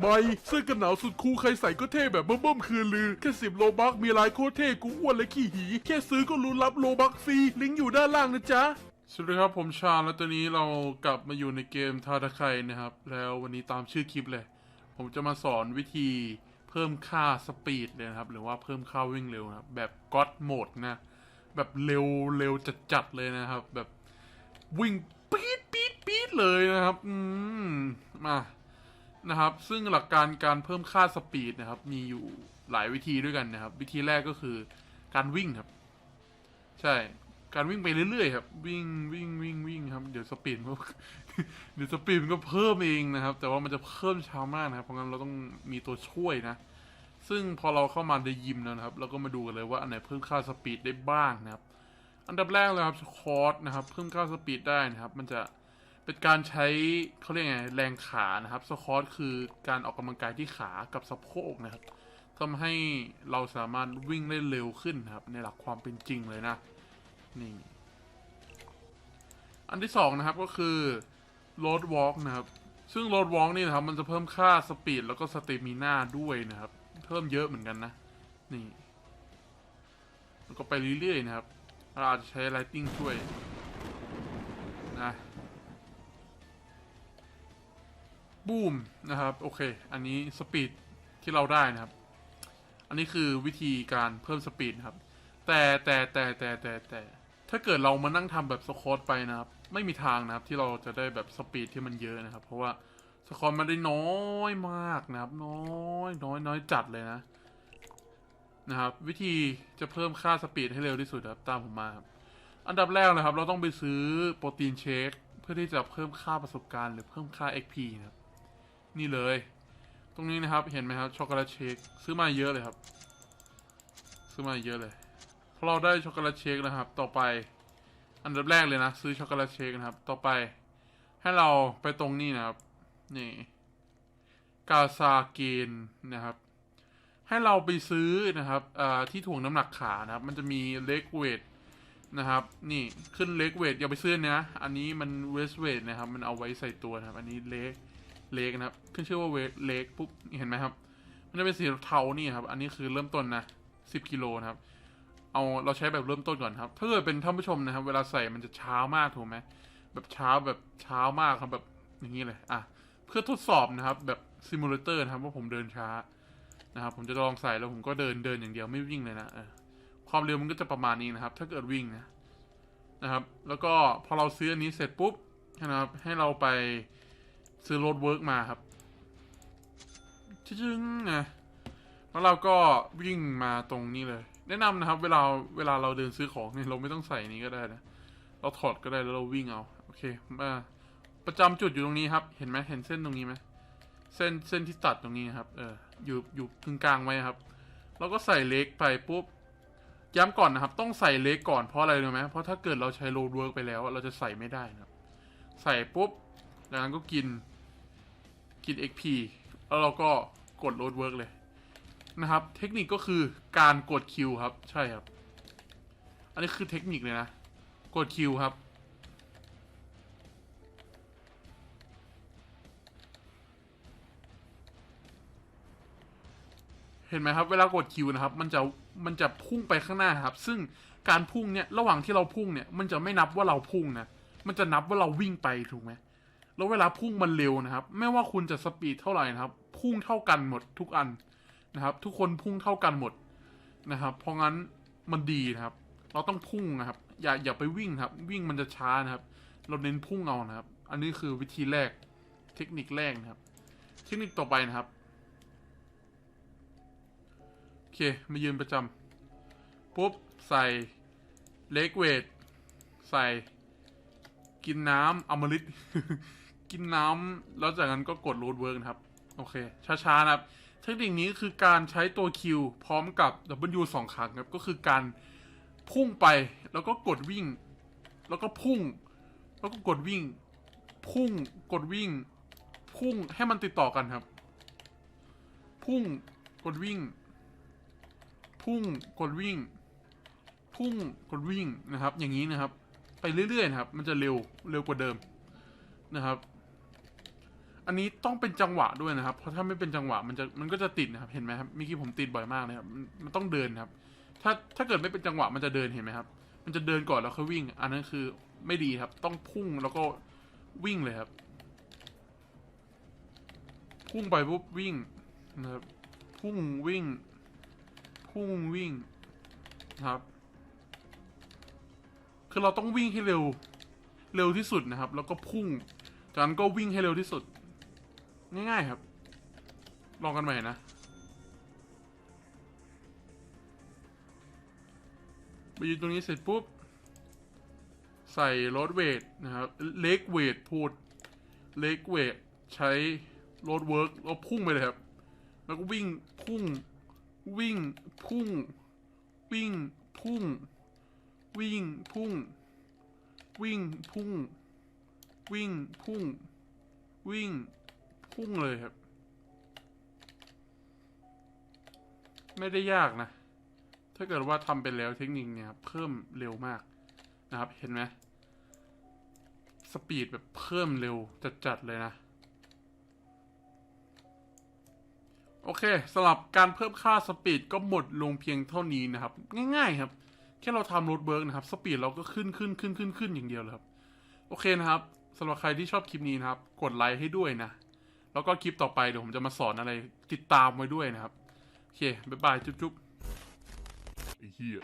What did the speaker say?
ไม่เสื้อกันหนาวสุดคูลใครใส่ก็เท่แบบเบิ่มๆคือลือ แค่สิบโลบักมีลายโคตรเท่กูอ้วนและขี้หี แค่ซื้อก็รู้รับโลบักฟรี ลิงก์อยู่ด้านล่างนะจ๊ะ สวัสดีครับผมชาแล้วตอนนี้เรากลับมาอยู่ในเกมทาตาไคนะครับ แล้ววันนี้ตามชื่อคลิปเลย ผมจะมาสอนวิธีเพิ่มค่าสปีดเลยนะครับ หรือว่าเพิ่มค่าวิ่งเร็วนะครับแบบก็ d โหมดนะ แบบเร็วเร็วจัดๆเลยนะครับ แบบวิ่งปี๊ดปี๊ดปี๊ดเลยนะครับ อืมมา นะครับ ซึ่งหลักการการเพิ่มค่าสปีดนะครับ มีอยู่หลายวิธีด้วยกันนะครับ วิธีแรกก็คือการวิ่งครับ ใช่ การวิ่งไปเรื่อยๆครับ วิ่งวิ่งวิ่งวิ่งครับ เดี๋ยวสปีดมันก็เดี๋ยวสปีดมันก็เพิ่มเองนะครับ แต่ว่ามันจะเพิ่มช้ามากนะครับ เพราะงั้นเราต้องมีตัวช่วยนะ ซึ่งพอเราเข้ามาในยิมแล้วนะครับ เราก็มาดูกันเลยว่าอันไหนเพิ่มค่าสปีดได้บ้างนะครับ อันดับแรกเลยครับคอร์สนะครับ เพิ่มค่าสปีดได้นะครับ มันจะ เป็นการใช้เขาเรียกไงแรงขานะครับสควอตคือการออกกำลังกายที่ขากับสะโพกนะครับทำให้เราสามารถวิ่งได้เร็วขึ้นครับ ในหลักความเป็นจริงเลยนะนี่อันที่สองนะครับก็คือ road walk นะครับ ซึ่ง road walk นี่นะครับ มันจะเพิ่มค่าสปีดแล้วก็สเตมิน่าด้วยนะครับ เพิ่มเยอะเหมือนกันนะ นี่แล้วก็ไปเรื่อยๆนะครับ เราอาจจะใช้ lighting ช่วยนะ บูมนะครับโอเค อันนี้สปีดที่เราได้นะครับ อันนี้คือวิธีการเพิ่มสปีดครับ แต่แต่แต่แต่แต่แต่ถ้าเกิดเรามานั่งทำแบบสคอตไปนะครับ ไม่มีทางนะครับที่เราจะได้แบบสปีดที่มันเยอะนะครับ เพราะว่าสคอตมันได้น้อยมากนะครับ น้อยน้อยน้อยจัดเลยนะนะครับ วิธีจะเพิ่มค่าสปีดให้เร็วที่สุดครับตามผมมาครับอันดับแรกนะครับ เราต้องไปซื้อโปรตีนเชคเพื่อที่จะเพิ่มค่าประสบการณ์หรือเพิ่มค่า XP นะครับ นี่เลย ตรงนี้นะครับเห็นไหมครับช็อกโกแลตเชคซื้อมาเยอะเลยครับ ซื้อมาเยอะเลยพอเราได้ช็อกโกแลตเชคนะครับ ต่อไป อันดับแรกเลยนะ ซื้อช็อกโกแลตเชคนะครับ ต่อไป ให้เราไปตรงนี้นะครับ นี่กาซาเกนนะครับ ให้เราไปซื้อนะครับที่ถ่วงน้ำหนักขานะครับ มันจะมีเล็กเวทนะครับ นี่ขึ้นเล็กเวทอย่าไปซื้อนนี้นะ อันนี้มันเวสเวทนะครับ มันเอาไว้ใส่ตัวนะครับ อันนี้เล็ก เล็กนะครับ ขึ้นชื่อว่าเวเล็กปุ๊บเห็นไหมครับ มันจะเป็นสีเทานี่ครับ อันนี้คือเริ่มต้นนะสิบกิโลนะครับ เอาเราใช้แบบเริ่มต้นก่อนครับ ถ้าเกิดเป็นท่านผู้ชมนะครับ เวลาใส่มันจะช้ามากถูกไหมแบบช้าแบบช้ามากครับแบบอย่างนี้เลย อะ เพื่อทดสอบนะครับ แบบซิมูเลเตอร์นะครับว่าผมเดินช้านะครับ ผมจะลองใส่แล้วผมก็เดินเดินอย่างเดียวไม่วิ่งเลยนะเออความเร็วมันก็จะประมาณนี้นะครับ ถ้าเกิดวิ่งนะนะครับ แล้วก็พอเราซื้ออันนี้เสร็จปุ๊บนะครับ ให้เราไป ซื้อรถเวิร์กมาครับจึ้งๆนะแล้วเราก็วิ่งมาตรงนี้เลย แนะนำนะครับ เวลาเวลาเราเดินซื้อของเนี่ยเราไม่ต้องใส่นี้ก็ได้นะเราถอดก็ได้แล้วเราวิ่งเอาโอเคมาประจำจุดอยู่ตรงนี้ครับ เห็นไหมเห็นเส้นตรงนี้ไหมเส้นเส้นที่ตัดตรงนี้ครับเอออยู่อยู่กึ่งกลางไว้ครับ เราก็ใส่เล็กไปปุ๊บย้ำก่อนนะครับ ต้องใส่เล็กก่อนเพราะอะไรรู้ไหมเพราะถ้าเกิดเราใช้โรดเวิร์กไปแล้ว เราจะใส่ไม่ได้นะครับ ใส่ปุ๊บจากนั้นก็กิน กิน XP แล้วเราก็กดโ a ดเวิร์กเลยนะครับ เทคนิคก็คือการกดคิวครับ ใช่ครับ อันนี้คือเทคนิคเลยนะ กดคิวครับ เห็นไหมครับ เวลากดคิวนะครับ มันจะมันจะพุ่งไปข้างหน้าครับ ซึ่งการพุ่งเนี่ย ระหว่างที่เราพุ่งเนี่ย มันจะไม่นับว่าเราพุ่งนะ มันจะนับว่าเราวิ่งไปถูกไหม แล้วเวลาพุ่งมันเร็วนะครับ ไม่ว่าคุณจะสปีดเท่าไหร่นะครับ พุ่งเท่ากันหมดทุกอันนะครับ ทุกคนพุ่งเท่ากันหมดนะครับ เพราะงั้นมันดีนะครับ เราต้องพุ่งนะครับ อย่าอย่าไปวิ่งครับ วิ่งมันจะช้านะครับ เราเน้นพุ่งเอานะครับ อันนี้คือวิธีแรก เทคนิคแรกนะครับ เทคนิคต่อไปนะครับโอเคมายืนประจำปุ๊บใส่เล็กเวทใส่กินน้ำอมฤต กินน้ำแล้วจากนั้นก็กดโรดเวิร์กนะครับ โอเค ช้าๆนะครับ เทคนิคนี้คือการใช้ตัว Q พร้อมกับ W สองครั้งครับ ก็คือการพุ่งไปแล้วก็กดวิ่ง แล้วก็พุ่ง แล้วก็กดวิ่ง พุ่งกดวิ่ง พุ่งให้มันติดต่อกันครับ พุ่งกดวิ่ง พุ่งกดวิ่ง พุ่งกดวิ่งนะครับ อย่างนี้นะครับ ไปเรื่อยๆนะครับ มันจะเร็วเร็วกว่าเดิมนะครับ อันนี้ต้องเป็นจังหวะด้วยนะครับ เพราะถ้าไม่เป็นจังหวะมันจะมันก็จะติดนะครับ เห็นไหมครับเมื่อกี้ผมติดบ่อยมากเลยครับมันต้องเดินครับ ถ้าถ้าเกิดไม่เป็นจังหวะมันจะเดินเห็นไหมครับ มันจะเดินก่อนแล้วค่อยวิ่ง อันนั้นคือไม่ดีครับ ต้องพุ่งแล้วก็วิ่งเลยครับ พุ่งไปปุ๊บวิ่งนะครับ พุ่งวิ่ง พุ่งวิ่งครับ คือเราต้องวิ่งให้เร็ว เร็วที่สุดนะครับ แล้วก็พุ่งจากนั้นก็วิ่งให้เร็วที่สุด ง่ายๆครับ ลองกันใหม่นะไปยืนตรงนี้เสร็จปุ๊บ ใส่รถเวทนะครับเล็กเวทพูดเล็กเวทใช้รถเวิร์กแล้วพุ่งไปเลยครับ แล้วก็วิ่งพุ่ง วิ่งพุ่ง วิ่งพุ่ง วิ่งพุ่ง วิ่งพุ่ง วิ่งพุ่ง วิ่ง พุ่งเลยครับ ไม่ได้ยากนะ ถ้าเกิดว่าทำไปแล้วเทคนิคเนี่ยครับเพิ่มเร็วมากนะครับ เห็นไหมสปีดแบบเพิ่มเร็วจัดๆเลยนะ โอเคสำหรับการเพิ่มค่าสปีดก็หมดลงเพียงเท่านี้นะครับ ง่ายๆครับ แค่เราทำรถเบิร์กนะครับ สปีดเราก็ขึ้นขึ้นขึ้นขึ้นขึ้นอย่างเดียวเลยครับ โอเคนะครับสำหรับใครที่ชอบคลิปนี้นะครับ กดไลค์ให้ด้วยนะ แล้วก็คลิปต่อไปเดี๋ยวผมจะมาสอนอะไรติดตามไว้ด้วยนะครับ โอเค บ๊ายบาย จุ๊บๆไอ้เหี้ย